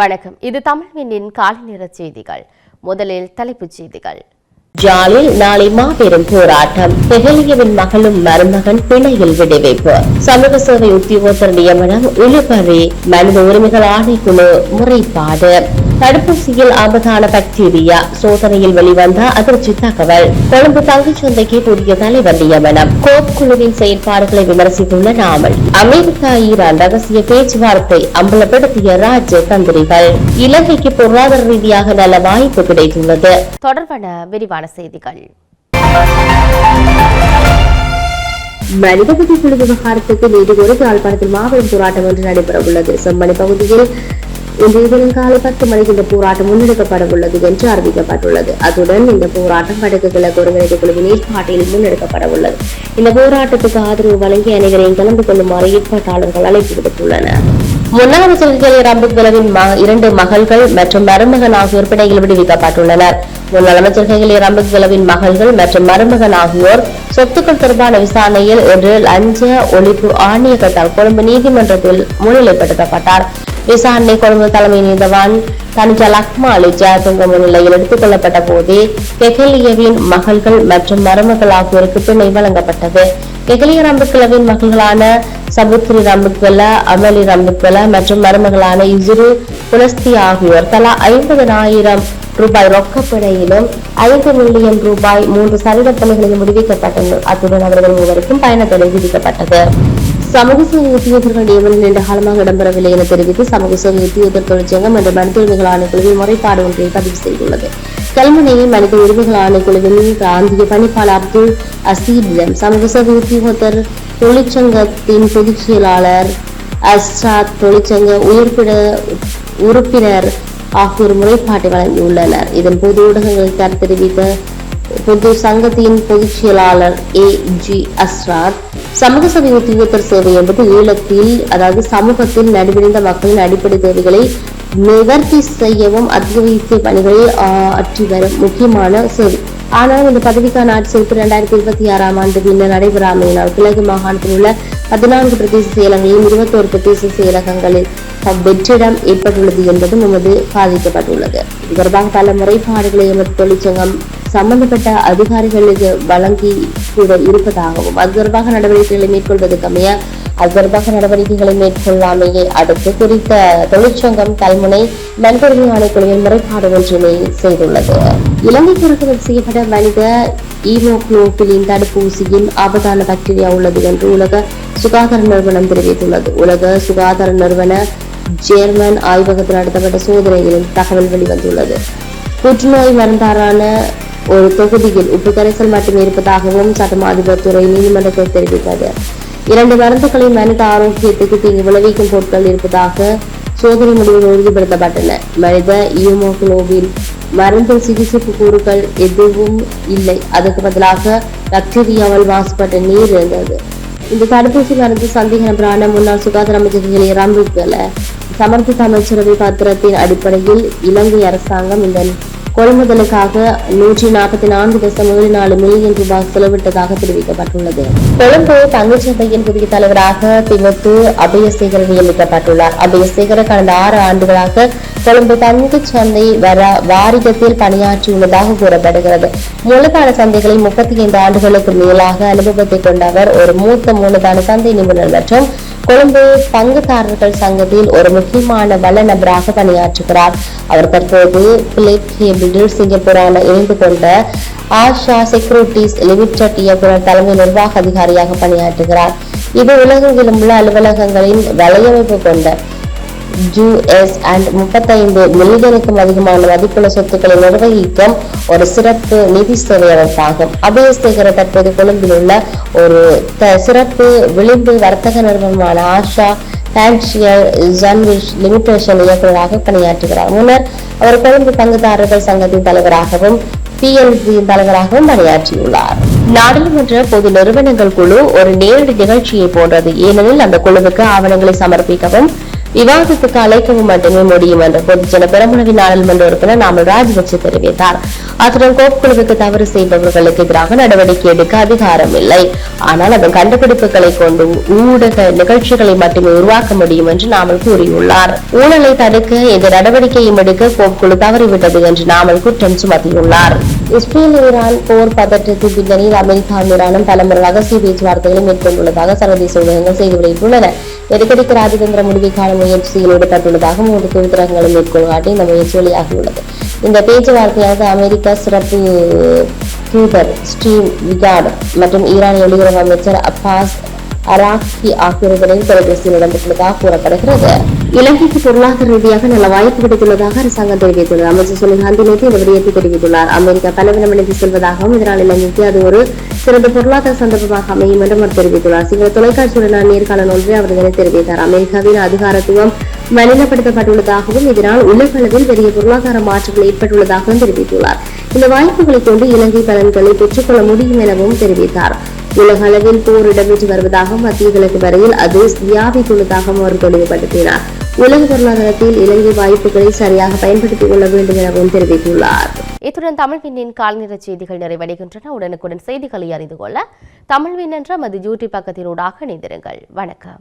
வணக்கம். இது தமிழ்வினின் காலை நேர செய்திகள். முதலில் தலைப்புச் செய்திகள். ஜாலில் நாளை மாபெரும் போராட்டம். பெகலியவின் மகளும் மருமகன் பிணையில் விடுவிப்பு. சமூக சேவை உத்தியோகத்தர் நியமனம் இழுபறி மனித உரிமைகள் ஆணைக்குழு முறைப்பாடு. தடுப்பூசியில் ஆபத்தான பாக்டீரியா. சோதனையில் வெளிவந்த அதிர்ச்சி தகவல். கொழும்பு தங்கச்சந்தைக்கு புதிய தலைவர் நியமனம். கோப் குழுவின் செயற்பாடுகளை விமர்சித்துள்ள நாமல் அமெரிக்கா ஈரான் ரகசிய பேச்சுவார்த்தை அம்பலப்படுத்திய ராஜ்ய தந்திரிகள். இலங்கைக்கு பொருளாதார ரீதியாக நல்ல வாய்ப்பு கிடைத்துள்ளது. தொடர்பான விரிவான செய்திகள். மனிதபதி குழு விவகாரத்துக்கு நேற்று ஒரு யாழ்ப்பாணத்தில் மாபெரும் போராட்டம் ஒன்று நடைபெற உள்ளது செம்மணி பகுதியில் இன்று தினம் காலை பத்து மணிக்கு இந்த போராட்டம் முன்னெடுக்கப்பட உள்ளது என்று அறிவிக்கப்பட்டுள்ளது. அத்துடன் இந்த போராட்டம் வடக்கு கிழக்கு ஒருங்கிணைப்பு குழுவின் ஏற்பாட்டில் முன்னெடுக்கப்பட உள்ளது இந்த போராட்டத்துக்கு ஆதரவு வழங்கி அனைவரையும் கலந்து கொள்ளுமாறு ஏற்பாட்டாளர்கள் அழைப்பு விடுத்துள்ளனர். முன்னாள் அமைச்சர் அமைச்சர்கள் ரம்புத்வலவின் இரண்டு மகள்கள் மற்றும் மருமகன் ஆகியோர் பிணையில் விடுவிக்கப்பட்டுள்ளனர். முன்னாள் அமைச்சர் அமைச்சர்கள் ரம்புத்வலவின் மகள்கள் மற்றும் மருமகன் ஆகியோர் சொத்துக்கள் தொடர்பான விசாரணையில் இன்று லஞ்ச ஒழிப்பு ஆணையகத்தால் கொழும்பு நீதிமன்றத்தில் முன்னிலைப்படுத்தப்பட்டார். விசாரணை கொழும்பு தலைமை நீதவான் தனிஜா லக்மாலி ஜெயதுங்க முன்னிலையில் எடுத்துக் கொள்ளப்பட்ட போதே கெகலியவின் மகள்கள் மற்றும் மருமகள் ஆகியோருக்கு பிணை வழங்கப்பட்டது. கெகலிய ரம்புக்கிழவின் மகள்களான சபுத்ரி ரம்புக்வெல அமலி ரம்புக்வெல மற்றும் மருமகளான இசுரு புலஸ்தி ஆகியோர் தலா ஐம்பதனாயிரம் ரூபாய் ரொக்கப்பிணையிலும் ஐந்து மில்லியன் ரூபாய் மூன்று சரித பணிகளிலும் விடுவிக்கப்பட்டனர் அத்துடன் அவர்கள் மூவருக்கும் பயணத்தடை விதிக்கப்பட்டது. சமூக சேவை உத்தியோகர்கள் நியமனம் நீண்ட காலமாக இடம்பெறவில்லை என தெரிவித்து சமூக சேவை உத்தியோகர் தொழிற்சங்கம் என்ற மனித உரிமைகள் ஆணைக்குழுவில் முறைப்பாடு ஒன்றை பதிவு செய்துள்ளது. கல்முனையில் மனித உரிமைகள் ஆணைக்குழுவின் பிராந்திய பணிப்பாளர் அப்துல் அசீதிடம் சமூக சேவை உத்தியோகத்தர் தொழிற்சங்கத்தின் பொதுச் செயலாளர் அஸ்ராத் தொழிற்சங்க உயர்பிட உறுப்பினர் ஆகியோர் முறைப்பாட்டை வழங்கியுள்ளனர். இதன் பொது ஊடகங்களுக்கு கருத்து தெரிவித்த பொது சங்கத்தின் பொதுச் செயலாளர் ஏ ஜி அஸ்ராத் சமூக சபை உத்தியோகத்தர் சேவை என்பது ஈழத்தில் அதாவது சமூகத்தில் நடுவிருந்த மக்களின் அடிப்படை தேவைகளை நிவர்த்தி செய்யவும் அத்தியாவசிய பணிகளில் ஆற்றி வரும் முக்கியமான சேவை. ஆனால் இந்த பதவிக்கான ஆட்சேர்ப்பு இரண்டாயிரத்தி இருபத்தி ஆறாம் ஆண்டு பின்னர் நடைபெறாமையினால் கிழக்கு மாகாணத்தில் உள்ள பதினான்கு பிரதேச செயலகங்களிலும் இருபத்தோரு பிரதேச செயலகங்களில் வெற்றிடம் ஏற்பட்டுள்ளது என்பதும் நமது பாதிக்கப்பட்டுள்ளது. இது தொடர்பாக பல முறைப்பாடுகளை எமது தொழிற்சங்கம் சம்பந்தப்பட்ட அதிகாரிகளுக்கு வழங்கி கூட இருப்பதாகவும் அது தொடர்பாக நடவடிக்கைகளை மேற்கொள்வதற்கு அமைய அது தொடர்பாக நடவடிக்கைகளை மேற்கொள்ளாமையை? அடுத்து குறித்த தொழிற்சங்கம் கல்முனை மனிதர்கள் ஆணைக்குழுவில் முறைப்பாடு ஒன்றினை செய்துள்ளது. இலங்கை குறுக்குவல் செய்யப்பட்ட மனித ஈமோக்ளோபிலின் தடுப்பூசியின் ஆபத்தான பாக்டீரியா உள்ளது என்று உலக சுகாதார நிறுவனம் தெரிவித்துள்ளது. உலக சுகாதார நிறுவன ஜேர்மன் ஆய்வகத்தில் நடத்தப்பட்ட சோதனையிலும் தகவல் வெளிவந்துள்ளது. புற்றுநோய் மருந்தாரான ஒரு தொகுதியில் உப்பு கரைசல் மட்டுமே இருப்பதாகவும் சட்டம் அதிபர் துறை நீதிமன்றத்தில் தெரிவித்தது. இரண்டு மருந்துகளை மனித ஆரோக்கியத்துக்கு தீங்கு விளைவிக்கும் பொருட்கள் இருப்பதாக சோதனை முடிவில் உறுதிப்படுத்தப்பட்டன. மனித ஈமோகுளோபின் மருந்து சிகிச்சை கூறுகள் எதுவும் இல்லை. அதுக்கு பதிலாக பாக்டீரியாவால் மாசுபட்ட நீர் இருந்தது இந்த தடுப்பூசி மருந்து சந்தேக நபரான முன்னாள் சுகாதார அமைச்சர் ரம்பிக்கல சமர்ப்பித்த அமைச்சரவை பத்திரத்தின் அடிப்படையில் இலங்கை அரசாங்கம் இந்த கொள்முதலுக்காக நூற்றி நாற்பத்தி நான்கு தசம் ஏழு நாலு மில்லியன் ரூபாய் செலவிட்டதாக தெரிவிக்கப்பட்டுள்ளது. கொழும்பு தங்கச்சந்தையின் புதிய தலைவராக திமுத்து அபயசேகர் நியமிக்கப்பட்டுள்ளார். அபயசேகர் கடந்த ஆறு ஆண்டுகளாக கொழும்பு தங்கச்சந்தை வர வாரிகத்தில் பணியாற்றியுள்ளதாக கூறப்படுகிறது. மூலதான சந்தைகளில் முப்பத்தி ஐந்து ஆண்டுகளுக்கு மேலாக அனுபவத்தை கொண்ட அவர் ஒரு மூத்த மூலதான சந்தை நிபுணர் மற்றும் கொழும்பு பங்குதாரர்கள் சங்கத்தில் ஒரு முக்கியமான வல்ல நபராக பணியாற்றுகிறார். அவர் தற்போது பிலிப் கேபிளில் சிங்கப்பூரான இணைந்து கொண்ட ஆஷா செக்யூரிட்டிஸ் லிமிடெட் இயக்குநர் தலைமை நிர்வாக அதிகாரியாக பணியாற்றுகிறார். இது உலகெங்கிலும் உள்ள அலுவலகங்களின் வலையமைப்பு கொண்ட யுஎஸ் அண்ட் முப்பத்தைந்து மில்லியனுக்கும் அதிகமான மதிப்புள்ள சொத்துக்களை நிர்வகிக்கும் ஒரு சிறப்பு நிதி சேவை அமைப்பாகும். அபயசேகர தற்போது கொழும்பில் உள்ள ஒரு சிறப்பு விளிம்பு வர்த்தக நிறுவனமான ஆஷா டான்சியல் ஜன்விஷ் லிமிடேஷன் இயக்குநராக பணியாற்றுகிறார். முன்னர் அவர் கொழும்பு பங்குதாரர்கள் சங்கத்தின் தலைவராகவும் பிஎல்சியின் தலைவராகவும் பணியாற்றியுள்ளார். நாடாளுமன்ற பொது நிறுவனங்கள் குழு ஒரு நேரடி நிகழ்ச்சியை போன்றது. ஏனெனில் அந்த குழுவுக்கு ஆவணங்களை சமர்ப்பிக்கவும் விவாதத்துக்கு அழைக்கவும் மட்டுமே முடியும் என்று பொதுஜன பெரமுனவின் நாடாளுமன்ற உறுப்பினர் நாமல் ராஜபக்சே தெரிவித்தார். அத்துடன் கோப் குழுவுக்கு தவறு செய்பவர்களுக்கு எதிராக நடவடிக்கை எடுக்க அதிகாரம் இல்லை. ஆனால் அதன் கண்டுபிடிப்புகளை கொண்டு ஊடக நிகழ்ச்சிகளை மட்டுமே உருவாக்க முடியும் என்று நாமல் கூறியுள்ளார். ஊழலை தடுக்க எந்த நடவடிக்கையும் எடுக்க கோப் குழு தவறிவிட்டது என்று நாமல் குற்றம் சுமத்தியுள்ளார். இஸ்ரேல் ஈரான் போர் பதற்றத்தின் பின்னணியில் அமெரிக்கா ஈரானும் பலமுறை ரகசிய பேச்சுவார்த்தைகளை மேற்கொண்டுள்ளதாக சர்வதேச ஊடகங்கள் செய்து வெளியிட்டுள்ளன. நெருக்கடிக்கு ராஜதந்திர முடிவை காணும் முயற்சியில் ஈடுபட்டுள்ளதாக மூன்று தூதரகங்களும் மேற்கோள் காட்டி இந்த முயற்சி வெளியாகியுள்ளது இந்த பேச்சுவார்த்தையானது அமெரிக்கா சிறப்பு தூதர் ஸ்டீவ் விகார்ட் மற்றும் ஈரானிய வெளியுறவு அமைச்சர் அப்பாஸ் அராக்கி ஆகியோருடனும் தொலைபேசியில் இடம்பெற்றுள்ளதாக கூறப்படுகிறது. இலங்கைக்கு பொருளாதார ரீதியாக நல்ல வாய்ப்பு கிடைத்துள்ளதாக அரசாங்கம் தெரிவித்துள்ளது. அமைச்சர் சுனிகாந்தி நேற்று இந்த விடயத்தை தெரிவித்துள்ளார். அமெரிக்கா பலவீனமடைந்து செல்வதாகவும் இதனால் இலங்கைக்கு அது ஒரு சிறந்த பொருளாதார சந்தர்ப்பமாக அமையும் என்றும் அவர் தெரிவித்துள்ளார். சிங்கள தொலைக்காட்சியுடனான நேர்காணல் ஒன்றை அவர் இதனை தெரிவித்தார். அமெரிக்காவின் அதிகாரத்துவம் மலினப்படுத்தப்பட்டுள்ளதாகவும் இதனால் உலகளவில் பெரிய பொருளாதார மாற்றங்கள் ஏற்பட்டுள்ளதாகவும் தெரிவித்துள்ளார். இந்த வாய்ப்புகளை கொண்டு இலங்கை பலன்களை பெற்றுக்கொள்ள முடியும் எனவும் தெரிவித்தார். உலக அளவில் போர் இடம்பெற்று வருவதாகவும் மத்திய கிழக்கு வரையில் அது வியாபித்துள்ளதாகவும் அவர் தெளிவுபடுத்தினார். உலக பொருளாதாரத்தில் இலங்கை வாய்ப்புகளை சரியாக பயன்படுத்திக் கொள்ள வேண்டும் எனவும் தெரிவித்துள்ளார். இத்துடன் தமிழ்விண்ணின் கால்நிற செய்திகள் நிறைவடைகின்றன. உடனுக்குடன் செய்திகளை அறிந்து கொள்ள தமிழ்வின் என்ற மது யூடியூப் பக்கத்தினூடாக இணைந்திருங்கள். வணக்கம்.